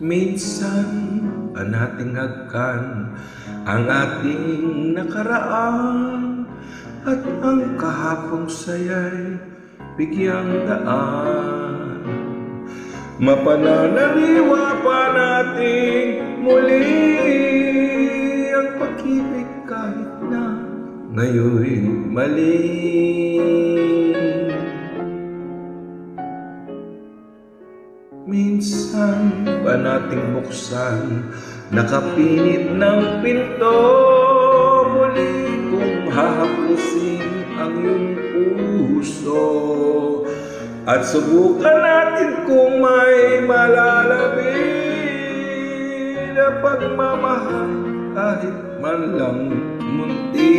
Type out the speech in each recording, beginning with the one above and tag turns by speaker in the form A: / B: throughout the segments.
A: Minsan ang ating hagkan ang ating nakaraan at ang kahapong sayay bigyang daan. Mapananaliwa pa nating muli ang pag-ibig kahit na ngayon'y mali. Minsan pa nating buksan? Nakapinit ng pinto Muli kong hahapusin ang iyong puso. At subukan natin kung may malalabing Na pagmamahal kahit man lang munti.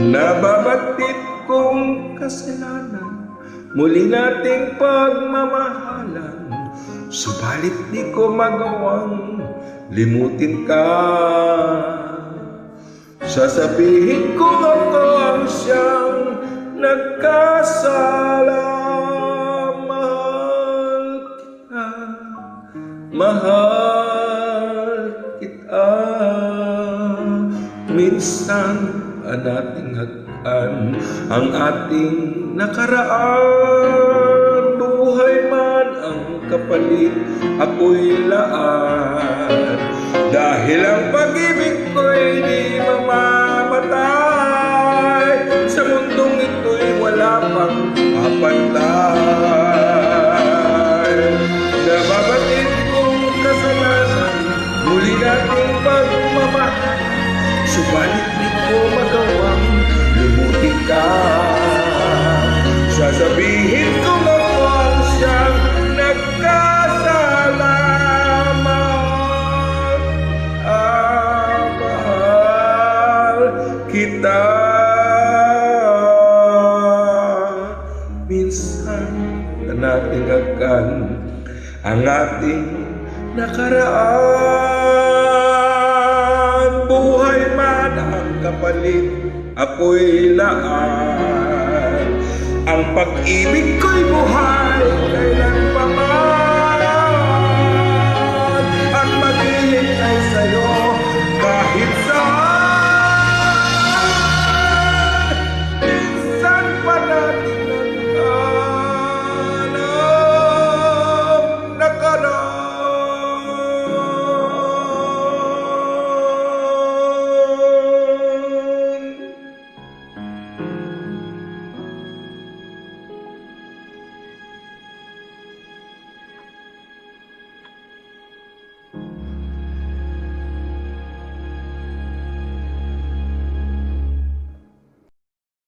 A: Nababatit kong kasalanan Muli nating pagmamahalan. Subalit di ko magawang limutin ka. Sasabihin ko ako ang siyang nagkasala. Mahal kita, mahal kita Minsan ang ating hagkan Ang ating nakaraan. Buhay man ang kapalit Ako'y laan Dahil ang pag-ibig ko'y di mamamatay Sa mundong ito'y wala pang kapantay Nababatid kong kasalanan Muli nating pagmamahal. Subalit kita. Minsan na nating agkan ang ating nakaraan. Buhay man ang kapalit, ako'y laan. Ang pag-ibig ko'y buhay,